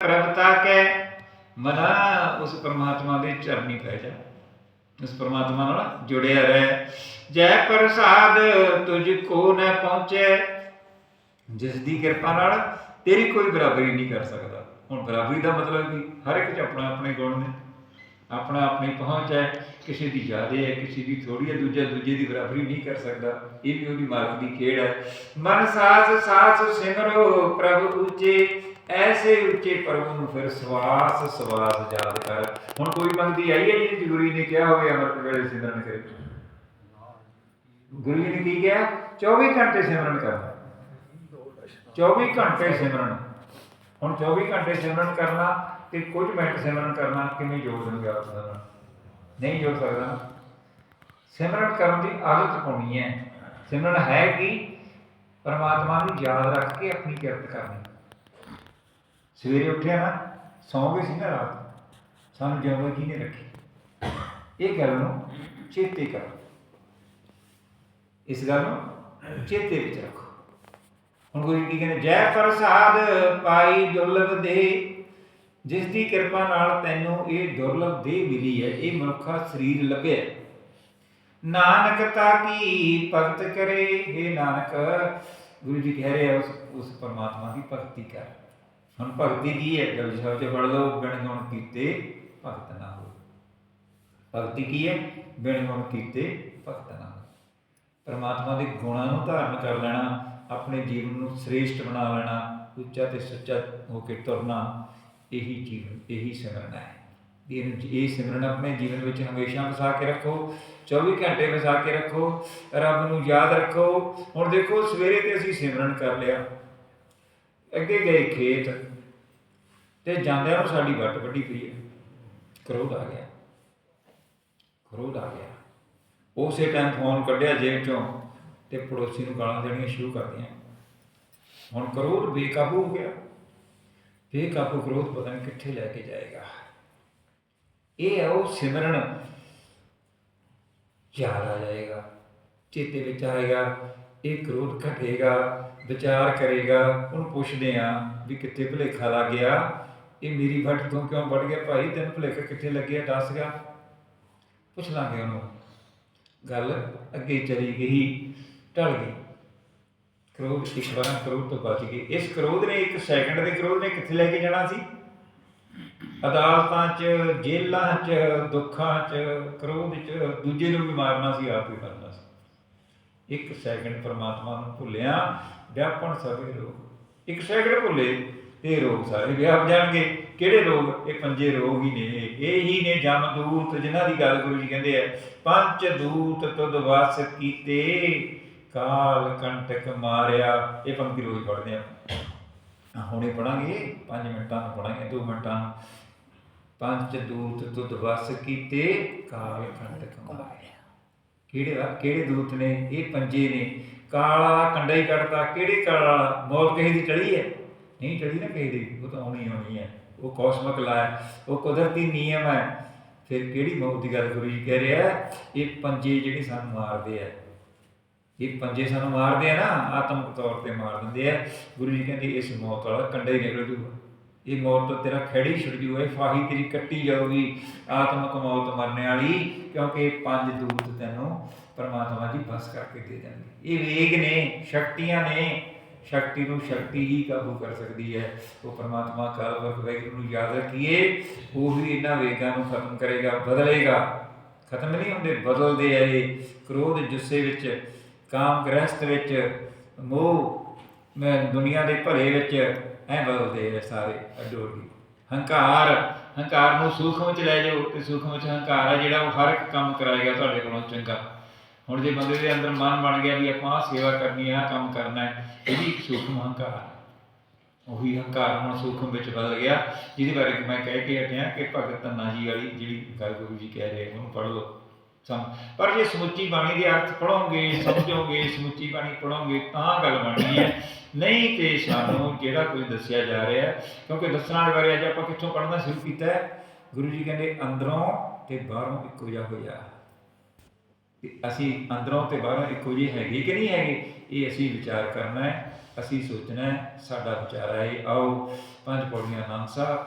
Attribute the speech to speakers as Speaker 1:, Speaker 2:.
Speaker 1: ਪ੍ਰਭਤਾ ਕੈ ਮਨਾ ਉਸ ਪਰਮਾਤਮਾ ਦੇ ਚਰਨੀ ਪੈ ਜਾ। ਉਸ ਪਰਮਾਤਮਾ ਨਾਲ ਜੁੜਿਆ ਰਹਿ। ਜੈ ਪ੍ਰਸਾਦ ਤੁਝ ਕੋ ਨ ਪਹੁੰਚੈ। ਜਿਸ ਦੀ ਕਿਰਪਾ ਨਾਲ ਤੇਰੀ ਕੋਈ ਬਰਾਬਰੀ ਨਹੀਂ ਕਰ ਸਕਦਾ। ਹੁਣ ਬਰਾਬਰੀ ਦਾ ਮਤਲਬ ਕੀ? ਹਰ ਇੱਕ ਚ ਆਪਣਾ ਆਪਣੇ ਗੁਣ ਨੇ। ਆਪਣਾ ਆਪਣੀ ਪਹੁੰਚ ਹੈ। ਕਿਸੇ ਦੀ ਜ਼ਿਆਦਾ ਹੈ, ਕਿਸੇ ਦੀ ਥੋੜੀ ਹੈ, ਦੂਜਾ ਦੂਜੇ ਦੀ ਬਰਾਬਰੀ ਨਹੀਂ ਕਰ ਸਕਦਾ। ਇਹ ਵੀ ਉਹਦੀ ਮਾਲਕ ਦੀ ਖੇਡ ਹੈ। ਮਨ ਸਾਸ ਸਾਸ ਸਿਮਰੋ ਪ੍ਰਭੂ ਉੱਚੇ ਐਸੇ ਉੱਚੇ ਪ੍ਰਭੂ ਨੂੰ ਫਿਰ ਸਵਾਸ ਸਵਾਸ ਯਾਦ ਕਰ। ਹੁਣ ਕੋਈ ਬੰਦੀ ਆਈ ਹੈ ਜਿਹੜੀ ਗੁਰੂ ਨੇ ਕਿਹਾ ਹੋਵੇ, ਅਮਰਤ ਵੇਲੇ ਸਿਮਰਨ ਕਰੇ ਗੁਰੂ ਜੀ ਨੇ ਕੀ ਕਿਹਾ? 24 ਘੰਟੇ ਸਿਮਰਨ ਕਰਨਾ 24 ਘੰਟੇ ਸਿਮਰਨ। ਹੁਣ 24 ਘੰਟੇ ਸਿਮਰਨ ਕਰਨਾ ਤੇ ਕੁਝ ਮਿੰਟ ਸਿਮਰਨ ਕਰਨਾ, ਕਿਵੇਂ ਜੋੜ ਦੇਣਗੇ ਆਪਸ ਨਾਲ ਨਹੀਂ ਜੋੜ ਸਕਦਾ। ਸਿਮਰਨ ਕਰਨ ਦੀ ਆਦਤ ਪਾਉਣੀ ਹੈ। ਸਿਮਰਨ ਹੈ ਕਿ? ਪਰਮਾਤਮਾ ਨੂੰ ਯਾਦ ਰੱਖ ਕੇ ਆਪਣੀ ਕਿਰਤ ਕਰਨੀ। ਸਵੇਰੇ ਉੱਠਿਆ ਨਾ, ਸੌਂ ਗਏ ਸੀ ਨਾ ਰਾਤ। ਸਾਨੂੰ ਜਿਉਂਦੇ ਕੀ ਨੇ ਰੱਖੀ। ਇਹ ਗੱਲ ਨੂੰ ਚੇਤੇ ਕਰੋ। ਇਸ ਗੱਲ ਨੂੰ ਚੇਤੇ ਵਿੱਚ ਰੱਖੋ। ਹੁਣ ਗੁਰੂ ਜੀ ਕੀ ਕਹਿੰਦੇ, ਜੈ ਪ੍ਰਸਾਦ ਪਾਈ ਦੁਰਲਭ ਦੇ, ਜਿਸ ਦੀ ਕਿਰਪਾ ਨਾਲ ਤੈਨੂੰ ਇਹ ਦੁਰਲਭ ਦੇ ਮਿਲੀ ਹੈ, ਇਹ ਮਨੁੱਖਾ ਸਰੀਰ ਲੱਭਿਆ ਨਾਨਕ ਤਾ ਕੀ ਭਗਤ ਕਰੇ हे ਨਾਨਕ। ਗੁਰੂ ਜੀ ਕਹਿ ਰਹੇ ਆ, ਉਸ ਉਸ ਪਰਮਾਤਮਾ ਦੀ ਭਗਤੀ ਕਰ। ਹੁਣ ਭਗਤੀ ਕੀ ਹੈ? ਜਦ ਸ਼ਬਦ ਪੜ ਲਓ, ਬਿਨ ਗੁਣ ਕੀਤੇ ਭਗਤ ਨਾ ਹੋ ਭਗਤੀ ਕੀ ਹੈ? ਬਿਨ ਗੁਣ ਕੀਤੇ ਭਗਤ ਨਾ ਹੋ ਪਰਮਾਤਮਾ ਦੇ ਗੁਣਾਂ ਨੂੰ ਧਾਰਨ ਕਰ ਲੈਣਾ, ਆਪਣੇ ਜੀਵਨ ਨੂੰ ਸ੍ਰੇਸ਼ਟ ਬਣਾ ਲੈਣਾ, ਉੱਚਾ ਤੇ ਸੱਚਾ ਹੋ ਕੇ ਤੁਰਨਾ, ਇਹੀ ਜੀਵਨ, ਇਹੀ ਸਿਮਰਨ ਹੈ। ਇਹਨੂੰ ਇਹ ਸਿਮਰਨ ਆਪਣੇ ਜੀਵਨ ਵਿੱਚ ਹਮੇਸ਼ਾ ਵਸਾ ਕੇ ਰੱਖੋ 24 ਘੰਟੇ ਵਸਾ ਕੇ ਰੱਖੋ, ਰੱਬ ਨੂੰ ਯਾਦ ਰੱਖੋ। ਹੁਣ ਦੇਖੋ, ਸਵੇਰੇ ਤੇ ਅਸੀਂ ਸਿਮਰਨ ਕਰ ਲਿਆ। ਅੱਗੇ ਗਏ ਖੇਤ ਤੇ ਜਾਂਦਿਆਂ ਨੂੰ ਸਾਡੀ ਵੱਟ ਵੱਡੀ ਪਈ ਹੈ। ਕਰੋਧ ਆ ਗਿਆ। ਕਰੋਧ ਆ ਗਿਆ। ਉਸੇ ਟਾਈਮ ਫੋਨ ਕੱਢਿਆ ਜੇਬ ਚੋਂ ਤੇ ਪੜੋਸੀ ਨੂੰ ਗਾਲਾਂ ਦੇਣੀਆਂ ਸ਼ੁਰੂ ਕਰਦੀਆਂ ਹੁਣ ਕਰੋਧ ਬੇਕਾਬੂ ਹੋ ਗਿਆ। ਬੇਕਾਬੂ ਕਰੋਧ ਪਤਾ ਨਹੀਂ ਕਿੱਥੇ ਲੈ ਕੇ ਜਾਏਗਾ। ਇਹ ਹੈ ਉਹ ਸਿਮਰਨ। ਯਾਦ ਆ ਜਾਏਗਾ। ਚੇਤੇ ਵਿੱਚ ਆਏਗਾ। ਇਹ ਕ੍ਰੋਧ ਘਟੇਗਾ। ਵਿਚਾਰ ਕਰੇਗਾ। ਉਹਨੂੰ ਪੁੱਛਦੇ ਆ ਵੀ ਕਿੱਥੇ ਭੁਲੇਖਾ ਲੱਗ ਗਿਆ। ਇਹ ਮੇਰੀ ਵੱਟ ਤੋਂ ਕਿਉਂ ਵੱਢ ਗਿਆ ਭਾਈ? ਤੈਨੂੰ ਭੁਲੇਖਾ ਕਿੱਥੇ ਲੱਗਿਆ ਦੱਸ ਗਿਆ ਪੁੱਛ ਲਾਂਗੇ ਉਹਨੂੰ। ਗੱਲ ਅੱਗੇ ਚਲੀ ਗਈ ਟਲ ਗਈ। ਕ੍ਰੋਧ ਇੱਕ ਵਾਰ ਕ੍ਰੋਧ ਤੋਂ ਬਚ ਗਈ। ਇਸ ਕ੍ਰੋਧ ਨੇ ਇੱਕ ਸੈਕਿੰਡ ਦੇ ਕ੍ਰੋਧ ਨੇ ਕਿੱਥੇ ਲੈ ਕੇ ਜਾਣਾ ਸੀ? ਅਦਾਲਤਾਂ 'ਚ, ਜੇਲ੍ਹਾਂ 'ਚ, ਦੁੱਖਾਂ 'ਚ, ਕ੍ਰੋਧ 'ਚ, ਦੂਜੇ ਨੂੰ ਵੀ ਮਾਰਨਾ ਸੀ, ਆਪ ਹੀ ਕਰਨਾ ਸੀ। ਇੱਕ ਸੈਕਿੰਡ ਪਰਮਾਤਮਾ ਨੂੰ ਭੁੱਲਿਆ, ਵਿਆਪਣ ਸਭੇ ਲੋਕ। ਇੱਕ ਸੈਕਿੰਡ ਭੁੱਲੇ। ਇਹ ਰੋਗ ਸਾਰੇ ਵਿਆਪ ਜਾਣਗੇ। ਕਿਹੜੇ ਰੋਗ? ਇਹ ਪੰਜੇ ਰੋਗ ਹੀ ਨੇ। ਇਹ ਹੀ ਨੇ ਜਮ ਦੂਤ, ਜਿਨ੍ਹਾਂ ਦੀ ਗੱਲ ਗੁਰੂ ਜੀ ਕਹਿੰਦੇ ਆ, ਪੰਜ ਦੂਤ ਤੁਧ ਵਸ ਕੀਤੇ, ਕਾਲ ਕੰਟਕ ਮਾਰਿਆ। ਇਹ ਪੰਕਤੀ ਰੋਜ਼ ਪੜ੍ਹਦੇ ਆ। ਹੁਣੇ ਪੜਾਂਗੇ 5 ਮਿੰਟਾਂ ਨੂੰ ਪੜਾਂਗੇ 2 ਮਿੰਟਾਂ ਨੂੰ। ਪੰਜ ਦੂਤ ਤੁਧ ਵਸ ਕੀਤੇ, ਕਾਲ ਕੰਟਕ ਮਾਰਿਆ। ਕਿਹੜੇ ਕਿਹੜੇ ਦੂਤ ਨੇ? ਇਹ ਪੰਜੇ ਨੇ। ਕਾਲਾ ਕੰਡਾ ਹੀ ਕੱਢਦਾ ਕਿਹੜੇ ਕਾਲਾ ਮੌਤ ਕਿਸੇ ਦੀ ਟੜੀ ਹੈ। ਨਹੀਂ ਟੜੀ ਨਾ ਕਿਸੇ ਦੀ, ਉਹ ਤਾਂ ਆਉਣੀ ਆਉਣੀ ਹੈ ਉਹ ਕੌਸਮਿਕ ਲਾ ਹੈ, ਉਹ ਕੁਦਰਤੀ ਨਿਯਮ ਹੈ ਫਿਰ ਕਿਹੜੀ ਮੌਤ ਦੀ ਗੱਲ ਗੁਰੂ ਜੀ ਕਹਿ ਰਿਹਾ ਇਹ ਪੰਜੇ ਜਿਹੜੇ ਸਾਨੂੰ ਮਾਰਦੇ ਆ। ਇਹ ਪੰਜੇ ਸਾਨੂੰ ਮਾਰਦੇ ਆ ਨਾ, ਆਤਮਿਕ ਤੌਰ ਤੇ ਮਾਰ ਦਿੰਦੇ ਆ। ਗੁਰੂ ਜੀ ਕਹਿੰਦੇ, ਇਸ ਮੌਤ ਵਾਲਾ ਕੰਡਾ ਹੀ ਨਿਕਲ ਜੂਗਾ। ਇਹ ਮੌਤ ਤੋਂ ਤੇਰਾ ਖੜੀ ਛੁੱਟ ਜੂਗਾ ਇਹ ਫਾਹੀ ਤੇਰੀ ਕੱਟੀ ਜਾਊਗੀ, ਆਤਮਿਕ ਮੌਤ ਮਰਨੇ ਵਾਲੀ, ਕਿਉਂਕਿ ਪੰਜ ਦੂਤ ਤੈਨੂੰ ਪਰਮਾਤਮਾ ਜੀ ਬਸ ਕਰਕੇ ਦੇ ਦੇਣਗੇ। ਇਹ ਵੇਗ ਨੇ, ਸ਼ਕਤੀਆਂ ਨੇ ਸ਼ਕਤੀ ਨੂੰ ਸ਼ਕਤੀ ਹੀ ਕਾਬੂ ਕਰ ਸਕਦੀ ਹੈ। ਉਹ ਪਰਮਾਤਮਾ ਕਾਲ ਕਾਲਵਰਕ ਵੈਗੁਰੂ ਨੂੰ ਯਾਦ ਰੱਖੀਏ, ਉਹ ਵੀ ਇਹਨਾਂ ਵੇਗਾਂ ਨੂੰ ਖਤਮ ਕਰੇਗਾ, ਬਦਲੇਗਾ। ਖਤਮ ਨਹੀਂ ਹੁੰਦੇ, ਬਦਲਦੇ ਆ ਇਹ। ਕ੍ਰੋਧ, ਜੁੱਸੇ ਵਿੱਚ ਕਾਮ ਗ੍ਰਸਤ ਵਿੱਚ, ਮੋਹ, ਮੈਂ ਦੁਨੀਆ ਦੇ ਭਲੇ ਵਿੱਚ ਐ ਬਦਲਦੇ ਆ ਸਾਰੇ ਅਡੋਰੀ ਹੰਕਾਰ ਹੰਕਾਰ ਨੂੰ ਸੂਖਮ ਚ ਲੈ ਜਾਓ ਤੇ ਸੂਖਮ ਵਿੱਚ ਹੰਕਾਰ ਆ ਜਿਹੜਾ ਉਹ ਹਰ ਇੱਕ ਕੰਮ ਕਰਾਏਗਾ ਤੁਹਾਡੇ ਕੋਲੋਂ ਚੰਗਾ। ਹੁਣ ਜੇ ਬੰਦੇ ਦੇ ਅੰਦਰ ਮਨ ਬਣ ਗਿਆ ਵੀ ਆਪਾਂ ਆਹ ਸੇਵਾ ਕਰਨੀ ਹੈ ਆਹ ਕੰਮ ਕਰਨਾ ਹੈ, ਇਹ ਵੀ ਇੱਕ ਸੂਖਮ ਹੰਕਾਰ ਹੈ। ਉਹੀ ਹੰਕਾਰ ਹੁਣ ਸੂਖਮ ਵਿੱਚ ਬਦਲ ਗਿਆ, ਜਿਹਦੇ ਬਾਰੇ ਮੈਂ ਕਹਿ ਕੇ ਹਟਿਆ ਕਿ ਭਗਤ ਧੰਨਾ ਜੀ ਵਾਲੀ ਜਿਹੜੀ ਗੱਲ ਗੁਰੂ ਜੀ ਕਹਿ ਰਹੇ ਉਹਨੂੰ ਪੜ੍ਹ ਲਓ। ਸਮ ਪਰ ਜੇ ਸਮੁੱਚੀ ਬਾਣੀ ਦੇ ਅਰਥ ਪੜੋਗੇ ਸਮਝੋਗੇ, ਸਮੁੱਚੀ ਬਾਣੀ ਪੜੋਗੇ ਤਾਂ ਗੱਲ ਬਣਨੀ ਹੈ। ਨਹੀਂ ਤੇ ਸਾਨੂੰ ਜਿਹੜਾ ਕੁਝ ਦੱਸਿਆ ਜਾ ਰਿਹਾ ਹੈ ਕਿਉਂਕਿ ਦੱਸਣ ਵਾਲੇ ਬਾਰੇ ਅੱਜ ਆਪਾਂ ਕਿੱਥੋਂ ਪੜ੍ਹਨਾ ਸ਼ੁਰੂ ਕੀਤਾ ਹੈ? ਗੁਰੂ ਜੀ ਕਹਿੰਦੇ, ਅੰਦਰੋਂ ਤੇ ਬਾਹਰੋਂ ਇੱਕੋ ਜਿਹਾ ਹੋਇਆ। ਤੇ ਅਸੀਂ ਅੰਦਰੋਂ ਤੇ ਬਾਹਰੋਂ ਇੱਕੋ ਜਿਹੇ ਹੈਗੇ ਕਿ ਨਹੀਂ ਹੈਗੇ? ਇਹ ਅਸੀਂ ਵਿਚਾਰ ਕਰਨਾ ਹੈ, ਅਸੀਂ ਸੋਚਣਾ ਹੈ, ਸਾਡਾ ਵਿਚਾਰਾ ਹੈ ਆਓ, ਪੰਜ ਪੌੜੀਆਂ ਆਨੰਦ ਸਾਹਿਬ।